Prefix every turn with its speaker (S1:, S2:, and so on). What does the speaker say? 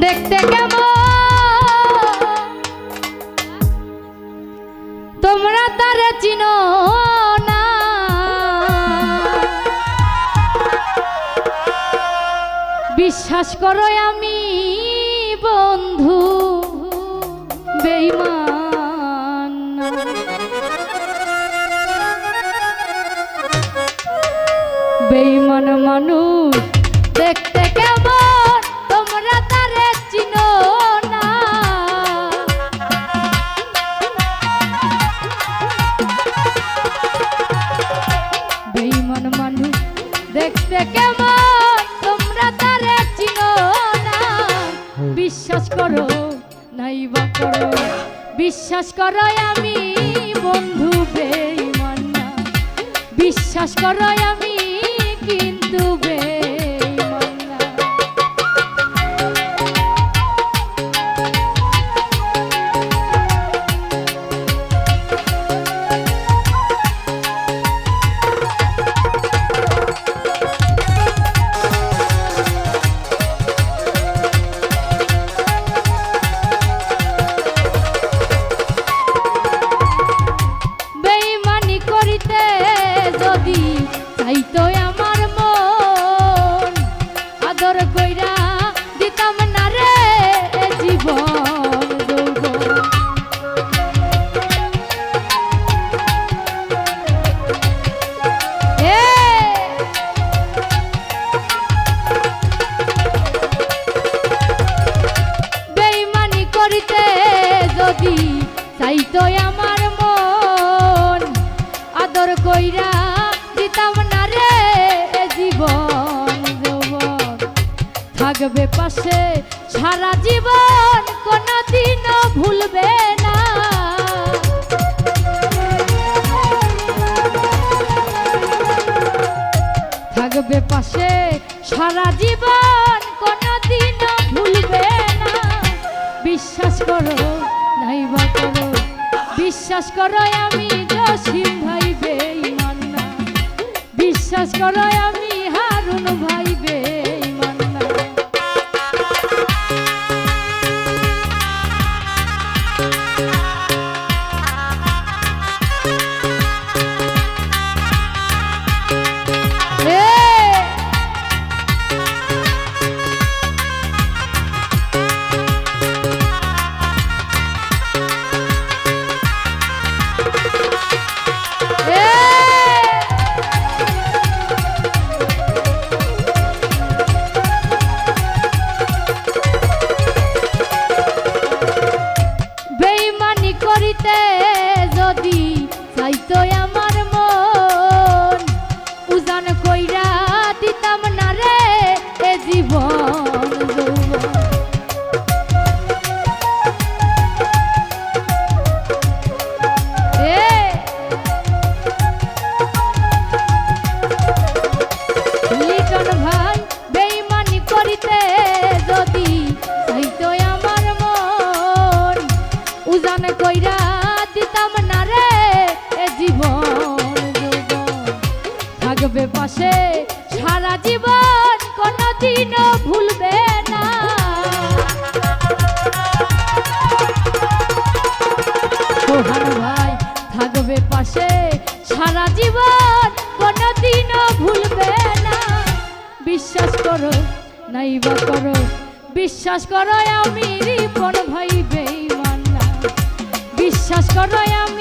S1: দেখতে তোমরা তার চিনো না বিশ্বাস করো আমি বন্ধু বেইমান। বেইমান মানুষ দেখতে কেমন? তোমরা তারে চিনো না। বিশ্বাস করো, নাইবা করো। বিশ্বাস করো আমি বন্ধু বেইমান। না বিশ্বাস করো আমি কিন্তু বেইমান যদি চাইতো আমার মন। আদর কইরা দিতাম না রে জীবন যৌবন। থাকবে পাশে সারা জীবন, কোনদিনও ভুলবে না। থাকবে পাশে সারা জীবন, কোনদিনও ভুলবে না। বিশ্বাস করো নাইবা করো বিশ্বাস করো আমি জসিম ভাই বেঈমান না বিশ্বাস করো আমি করিতে যদি চাইতো আমার উজান কইরা দিতাম না রে, এ জীবন থাকবে পাশে, সারা জীবন কোনদিনও ভুলবে না। সোহান ভাই, থাকবে পাশে, সারা জীবন কোনদিনও ভুলবে না। বিশ্বাস করো, নাইবা করো, বিশ্বাস করো আমি রিপন ভাই বেইমান না বিশ্বাস করো